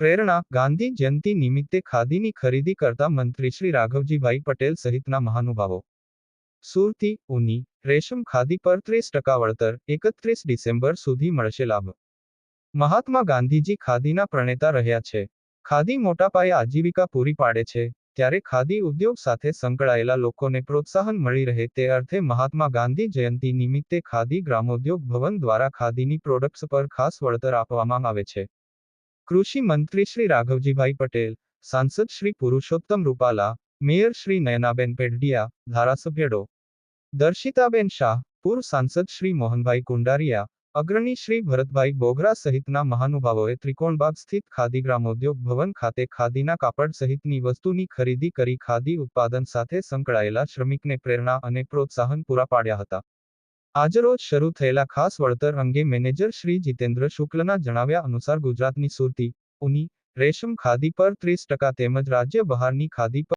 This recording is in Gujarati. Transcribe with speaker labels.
Speaker 1: પ્રેરણા, ગાંધી જયંતિ નિમિત્તે ખાદીની ખરીદી કરતા મંત્રી શ્રી રાઘવજીભાઈ પટેલ સહિતના મહાનુભાવો. સુરતી, ઉની, રેશમ ખાદી પર ત્રીસ ટકા વળતર, એકત્રીસ ડિસેમ્બર સુધી મળશે લાભ. મહાત્મા ગાંધીજી ખાદીના પ્રણેતા રહ્યા છે. ખાદી મોટા પાયે આજીવિકા પૂરી પાડે છે, ત્યારે ખાદી ઉદ્યોગ સાથે સંકળાયેલા લોકોને પ્રોત્સાહન મળી રહે તે અર્થે મહાત્મા ગાંધી જયંતિ નિમિત્તે ખાદી ગ્રામોદ્યોગ ભવન દ્વારા ખાદીની પ્રોડક્ટ્સ પર ખાસ વળતર આપવામાં આવે છે. કૃષિ મંત્રી શ્રી રાઘવજીભાઈ પટેલ, સાંસદ શ્રી પુરુષોત્તમ રૂપાલા, મેયર શ્રી નયનાબેન પેઢડિયા, ધારાસભ્ય ડો. દર્શિતાબેન શાહ, પૂર્વ સાંસદ શ્રી મોહનભાઈ કુંડારિયા, અગ્રણી શ્રી ભરતભાઈ બોગરા સહિતના મહાનુભાવોએ ત્રિકોણબાગ સ્થિત ખાદી ગ્રામોદ્યોગ ભવન ખાતે ખાદીના કાપડ સહિતની વસ્તુની ખરીદી કરી ખાદી ઉત્પાદન સાથે સંકળાયેલા શ્રમિકને પ્રેરણા અને પ્રોત્સાહન પૂરા પાડ્યા હતા. આજરોજ શરૂ થયેલા ખાસ વળતર અંગે મેનેજર શ્રી જીતેન્દ્ર શુક્લના જણાવ્યા અનુસાર ગુજરાતની સુરતી ઉની રેશમ ખાદી પર ત્રીસ ટકા તેમજ રાજ્ય બહારની ખાદી પર